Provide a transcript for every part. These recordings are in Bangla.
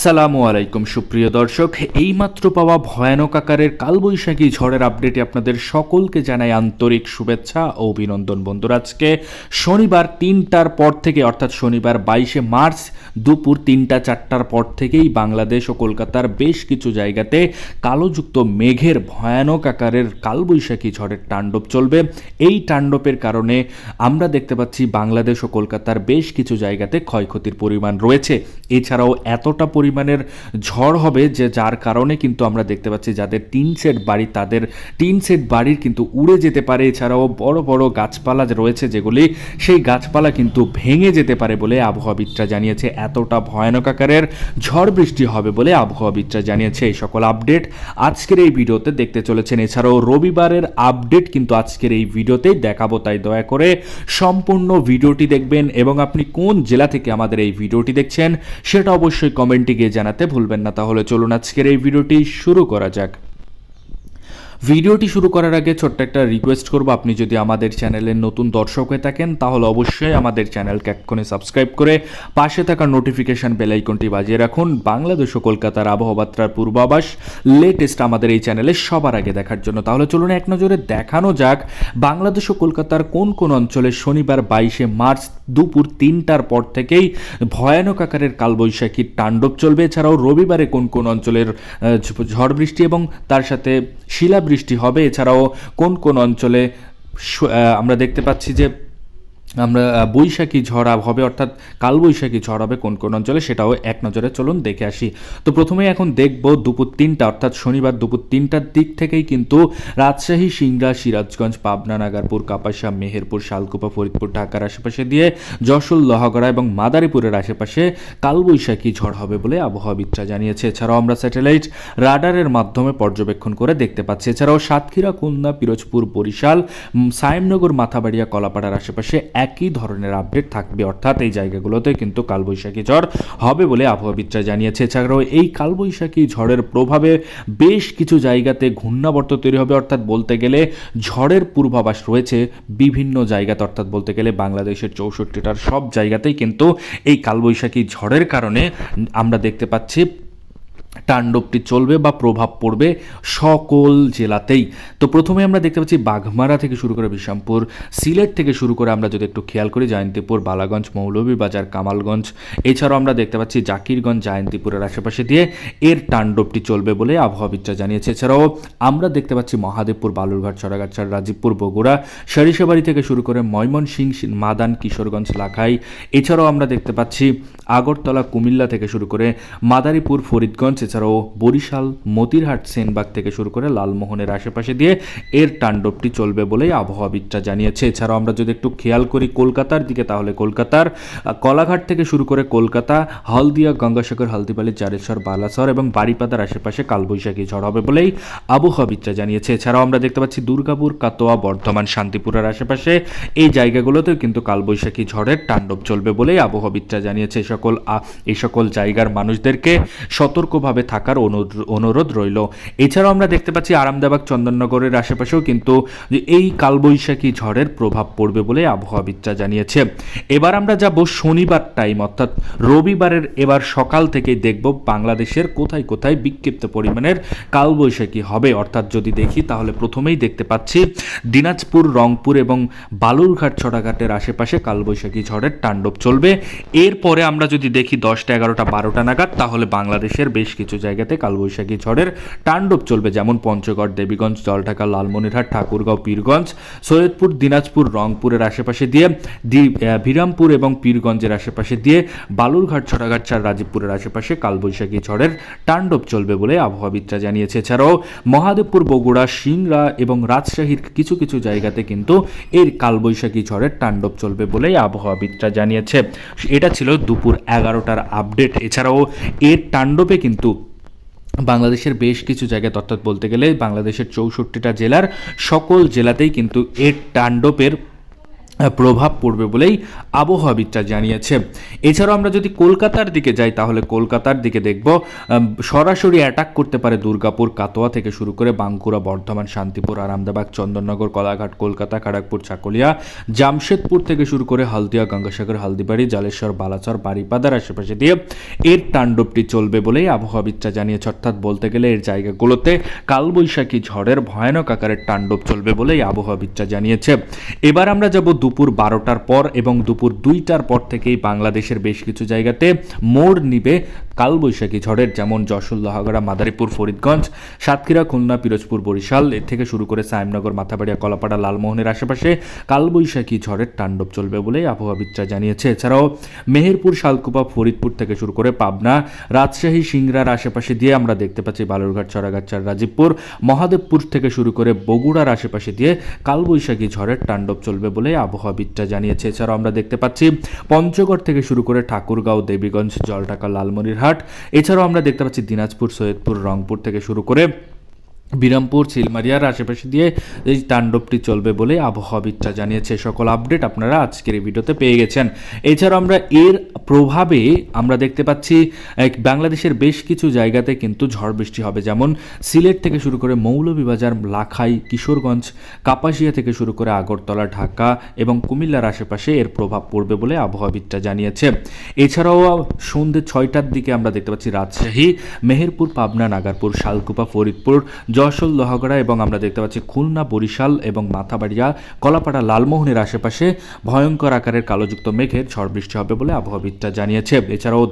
আসসালামু আলাইকুম, সুপ্রিয় দর্শক। এইমাত্র পাওয়া ভয়ানক আকারের কালবৈশাখী ঝড়ের আপডেটে আপনাদের সকলকে জানাই আন্তরিক শুভেচ্ছা ও অভিনন্দন। বন্ধুরা, আজকে শনিবার তিনটার পর থেকে, অর্থাৎ শনিবার বাইশে মার্চ দুপুর তিনটা চারটার পর থেকেই বাংলাদেশ ও কলকাতার বেশ কিছু জায়গাতে কালোযুক্ত মেঘের ভয়ানক আকারের কালবৈশাখী ঝড়ের তাণ্ডব চলবে। এই তাণ্ডবের কারণে আমরা দেখতে পাচ্ছি বাংলাদেশ ও কলকাতার বেশ কিছু জায়গাতে ক্ষয়ক্ষতির পরিমাণ রয়েছে। এছাড়াও এতটা পরিমাণের ঝড় হবে যে যার কারণে কিন্তু আমরা দেখতে পাচ্ছি যাদের টিন সেট বাড়ি, তাদের টিন সেট বাড়ির কিন্তু উড়ে যেতে পারে। এছাড়াও বড় বড় গাছপালা রয়েছে যেগুলি, সেই গাছপালা কিন্তু ভেঙে যেতে পারে বলে আবহাওয়াবিদরা জানিয়েছে। এতটা ভয়ানক আকারের ঝড় বৃষ্টি হবে বলে আবহাওয়াবিদরা জানিয়েছে। এই সকল আপডেট আজকের এই ভিডিওতে দেখতে চলেছেন। এছাড়াও রবিবারের আপডেট কিন্তু আজকের এই ভিডিওতেই দেখাবো। তাই দয়া করে সম্পূর্ণ ভিডিওটি দেখবেন এবং আপনি কোন জেলা থেকে আমাদের এই ভিডিওটি দেখছেন, সেটা অবশ্যই কমেন্টে গিয়ে জানাতে ভুলবেন না। তাহলে চলুন আজকের এই ভিডিওটি শুরু করা যাক। ভিডিওটি শুরু করার আগে ছোট্ট একটা রিকোয়েস্ট করব। আপনি যদি আমাদের চ্যানেলের নতুন দর্শক হয়ে থাকেন, তাহলে অবশ্যই আমাদের চ্যানেলকে এক্ষুনি সাবস্ক্রাইব করে পাশে থাকা নোটিফিকেশান বেল আইকনটি বাজিয়ে রাখুন। বাংলাদেশ ও কলকাতার আবহাওয়াত্রার পূর্বাভাস লেটেস্ট আমাদের এই চ্যানেলে সবার আগে দেখার জন্য। তাহলে চলুন এক নজরে দেখানো যাক, বাংলাদেশ ও কলকাতার কোন কোন অঞ্চলে শনিবার বাইশে মার্চ দুপুর তিনটার পর থেকেই ভয়ানক আকারের কালবৈশাখীর তাণ্ডব চলবে। এছাড়াও রবিবারে কোন কোন অঞ্চলের ঝড় বৃষ্টি এবং তার সাথে শিলাবৃষ্টি হবে। এছাড়াও কোন কোন অঞ্চলে আমরা দেখতে পাচ্ছি যে আমরা বৈশাখী ঝড় হবে অর্থাৎ কালবৈশাখী ঝড় হবে কোন কোন অঞ্চলে সেটাও এক নজরে চলুন দেখে আসি। তো প্রথমেই এখন দেখব দুপুর তিনটা, অর্থাৎ শনিবার দুপুর তিনটার দিক থেকেই কিন্তু রাজশাহী, সিংড়া, সিরাজগঞ্জ, পাবনা, নাগারপুর কাপাসা মেহেরপুর, শালকুপা, ফরিদপুর, ঢাকার আশেপাশে দিয়ে যশোর, লোহাগড়া এবং মাদারীপুরের আশেপাশে কালবৈশাখী ঝড় হবে বলে আবহাওয়াবিদরা জানিয়েছে। এছাড়াও আমরা স্যাটেলাইট রাডারের মাধ্যমে পর্যবেক্ষণ করে দেখতে পাচ্ছি। এছাড়াও সাতক্ষীরা, খুলনা, পিরোজপুর, বরিশাল সায়েমনগর, মাথাবাড়িয়া, কলাপাড়ার আশেপাশে একই ধরনের আপডেট থাকবে। অর্থাৎ এই জায়গাগুলোতে কিন্তু কালবৈশাখী ঝড় হবে বলে আবহাওয়াবিদরা জানিয়েছে। এছাড়াও এই কালবৈশাখী ঝড়ের প্রভাবে বেশ কিছু জায়গাতে ঘূর্ণাবর্ত তৈরি হবে। অর্থাৎ বলতে গেলে ঝড়ের পূর্বাভাস রয়েছে বিভিন্ন জায়গাতে। অর্থাৎ বলতে গেলে বাংলাদেশের চৌষট্টিটার সব জায়গাতেই কিন্তু এই কালবৈশাখী ঝড়ের কারণে আমরা দেখতে পাচ্ছি তাণ্ডবটি চলবে বা প্রভাব পড়বে সকল জেলাতেই। তো প্রথমে আমরা দেখতে পাচ্ছি বাঘমারা থেকে শুরু করে বিশামপুর, সিলেট থেকে শুরু করে আমরা যদি একটু খেয়াল করি, জয়ন্তীপুর, বালাগঞ্জ, মৌলভীবাজার, কামালগঞ্জ, এছাড়াও আমরা দেখতে পাচ্ছি জাকিরগঞ্জ, জয়ন্তীপুরের আশেপাশে দিয়ে এর তাণ্ডবটি চলবে বলে আবহাওয়াবিদরা জানিয়েছে। এছাড়াও আমরা দেখতে পাচ্ছি মহাদেবপুর, বালুরঘাট সরাগাছার রাজীবপুর, বগুড়া সরিষাবাড়ি থেকে শুরু করে ময়মনসিংহ, মাদান, কিশোরগঞ্জ, লাখাই, এছাড়াও আমরা দেখতে পাচ্ছি আগরতলা, কুমিল্লা থেকে শুরু করে মাদারীপুর, ফরিদগঞ্জ এছাড়াও বরিশাল, মতিরহাট, সেনবাগ থেকে শুরু করে লালমোহনের আশেপাশে দিয়ে এর তাণ্ডবটি চলবে বলেই আবহাওয়াবিদরা জানিয়েছে। এছাড়াও আমরা যদি একটু খেয়াল করি কলকাতার দিকে, তাহলে কলকাতার কলাঘাট থেকে শুরু করে কলকাতা, হলদিয়া, গঙ্গাসাগর, হলদিবালি চারেশ্বর বালাসর এবং বাড়িপাদার আশেপাশে কালবৈশাখী ঝড় হবে বলেই আবহাওয়াবিদরা জানিয়েছে। এছাড়াও আমরা দেখতে পাচ্ছি দুর্গাপুর, কাতোয়া, বর্ধমান, শান্তিপুরের আশেপাশে এই জায়গাগুলোতেও কিন্তু কালবৈশাখী ঝড়ের তাণ্ডব চলবে বলেই আবহাওয়াবিদরা জানিয়েছে। সকল এই সকল জায়গার মানুষদেরকে সতর্কভাবে থাকার অনুরোধ- অনুরোধ রইল। এছাড়াও আমরা দেখতে পাচ্ছি আরামদাবাগ, চন্দননগরের আশেপাশেও কিন্তু এই কালবৈশাখী ঝড়ের প্রভাব পড়বে বলে আবহাওয়াবিদরা জানিয়েছে। এবার আমরা যাব শনিবার টাইম, অর্থাৎ রবিবারের এবার সকাল থেকেই দেখব বাংলাদেশের কোথায় কোথায় বিক্ষিপ্ত পরিমাণের কালবৈশাখী হবে। অর্থাৎ যদি দেখি, তাহলে প্রথমেই দেখতে পাচ্ছি দিনাজপুর, রংপুর এবং বালুরঘাট, ছড়াঘাটের আশেপাশে কালবৈশাখী ঝড়ের তাণ্ডব চলবে। এরপরে আমরা যদি দেখি দশটা, এগারোটা, বারোটা নাগাদ, তাহলে বাংলাদেশের বেশ কিছু জায়গাতে কালবৈশাখী ঝড়ের তাণ্ডব চলবে, যেমন পঞ্চগড়, দেবীগঞ্জ, জলঢাকা, লালমনিরহাট, ঠাকুরগাঁও, পীরগঞ্জ, সৈয়দপুর, দিনাজপুর, রংপুরের আশেপাশে দিয়ে বিরামপুর এবং পীরগঞ্জের আশেপাশে দিয়ে বালুরঘাট, ছড়াঘাট, চার রাজীবপুরের আশেপাশে কালবৈশাখী ঝড়ের তাণ্ডব চলবে বলে আবহাওয়াবিদরা জানিয়েছে। এছাড়াও মহাদেবপুর, বগুড়া, সিংড়া এবং রাজশাহীর কিছু কিছু জায়গাতে কিন্তু এর কালবৈশাখী ঝড়ের তাণ্ডব চলবে বলেই আবহাওয়াবিদরা জানিয়েছে। এটা ছিল দুপুর এগারোটার আপডেট। এছাড়াও এর তাণ্ডবে কিন্তু বাংলাদেশের বেশ কিছু জায়গায় অর্থাৎ বলতে গেলে বাংলাদেশের চৌষট্টিটা জেলার সকল জেলাতেই কিন্তু এর তাণ্ডবের প্রভাব পড়বে বলেই আবহাওয়াবিদরা জানিয়েছে। এছাড়াও আমরা যদি কলকাতার দিকে যাই, তাহলে কলকাতার দিকে দেখব সরাসরি অ্যাটাক করতে পারে দুর্গাপুর, কাটোয়া থেকে শুরু করে বাঁকুড়া, বর্ধমান, শান্তিপুর আরামদাবাগ চন্দননগর, কলাঘাট, কলকাতা, খড়গপুর, চাকুলিয়া, জামশেদপুর থেকে শুরু করে হলদিয়া, গঙ্গাসাগর, হলদিবাড়ি, জালেশ্বর বালাচর বারিপাদার আশেপাশে দিয়ে এর তাণ্ডবটি চলবে বলেই আবহাওয়াবিদরা জানিয়েছে। অর্থাৎ বলতে গেলে এর জায়গাগুলোতে কালবৈশাখী ঝড়ের ভয়ানক আকারের তাণ্ডব চলবে বলেই আবহাওয়াবিদরা জানিয়েছে। এবার আমরা যাব দুপুর বারোটার পর এবং দুপুর দুইটার পর থেকেই বাংলাদেশের বেশ কিছু জায়গাতে মোড় নিবে কালবৈশাখী, ঝড়ের যেমন যশোর, লোহাগড়া, মাদারীপুর, ফরিদগঞ্জ, সাতক্ষীরা, খুলনা, পিরোজপুর, বরিশাল, এর থেকে শুরু করে সাইমনগর মাথাবাড়িয়া, কলাপাড়া, লালমোহনের আশেপাশে কালবৈশাখী, ঝড়ের তাণ্ডব চলবে বলেই আবহাওয়াবিদরা জানিয়েছে। এছাড়াও মেহেরপুর, শালকুপা, ফরিদপুর থেকে শুরু করে পাবনা, রাজশাহী, সিংড়ার আশেপাশে দিয়ে আমরা দেখতে পাচ্ছি বালুরঘাট চড়াগাছার রাজীবপুর, মহাদেবপুর থেকে শুরু করে বগুড়ার আশেপাশে দিয়ে কালবৈশাখী, ঝড়ের তাণ্ডব চলবে বলে আবহাওয়াবিদরা জানিয়েছে। এছাড়াও আমরা দেখতে পাচ্ছি পঞ্চগড় থেকে শুরু করে ঠাকুরগাঁও, দেবীগঞ্জ, জলঢাকা, লালমনিরহাট এছাড়াও আমরা দেখতে পাচ্ছি দিনাজপুর সৈয়দপুর রংপুর থেকে শুরু করে বিরামপুর চিলমারিয়ার আশেপাশে দিয়ে এই তাণ্ডবটি চলবে বলে আবহাওয়াবিদরা জানিয়েছে। সকল আপডেট আপনারা আজকের এই ভিডিওতে পেয়ে গেছেন। এছাড়াও আমরা এর প্রভাবে আমরা দেখতে পাচ্ছি, এক বাংলাদেশের বেশ কিছু জায়গাতে কিন্তু ঝড় বৃষ্টি হবে। যেমন সিলেট থেকে শুরু করে মৌলভীবাজার, লাখাই, কিশোরগঞ্জ, কাপাসিয়া থেকে শুরু করে আগরতলা, ঢাকা এবং কুমিল্লার আশেপাশে এর প্রভাব পড়বে বলে আবহাওয়াবিদরা জানিয়েছে। এছাড়াও সন্ধ্যে ছয়টার দিকে আমরা দেখতে পাচ্ছি রাজশাহী, মেহেরপুর, পাবনা, নাগারপুর, শালকুপা, ফরিদপুর যশোর লোহাগড়া এবং আমরা দেখতে পাচ্ছি খুলনা, বরিশাল এবং মাথাবাড়িয়া, কলাপাড়া, লালমোহনের আশেপাশে ভয়ঙ্কর আকারের কালোযুক্ত মেঘের ঝড় বৃষ্টি হবে বলে আবহাওয়াবিদরা জানিয়েছে। এছাড়াও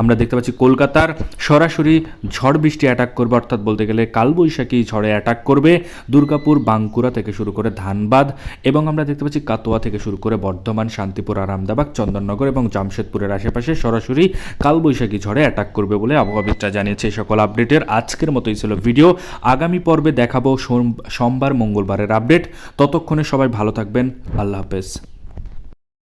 আমরা দেখতে পাচ্ছি কলকাতার সরাসরি ঝড় বৃষ্টি অ্যাটাক করবে, অর্থাৎ বলতে গেলে কালবৈশাখী ঝড়ে অ্যাটাক করবে দুর্গাপুর, বাঁকুড়া থেকে শুরু করে ধানবাদ এবং আমরা দেখতে পাচ্ছি কাতোয়া থেকে শুরু করে বর্ধমান, শান্তিপুর আরামদাবাগ চন্দননগর এবং জামশেদপুরের আশেপাশে সরাসরি কালবৈশাখী ঝড়ে অ্যাটাক করবে বলে আবহাওয়াবিদরা জানিয়েছে। সকল আপডেটের আজকের মতোই ছিল ভিডিও আগামী পর্বে দেখাবো সোম- সোমবার মঙ্গলবারের আপডেট। ততক্ষণে সবাই ভালো থাকবেন। আল্লাহ হাফেজ।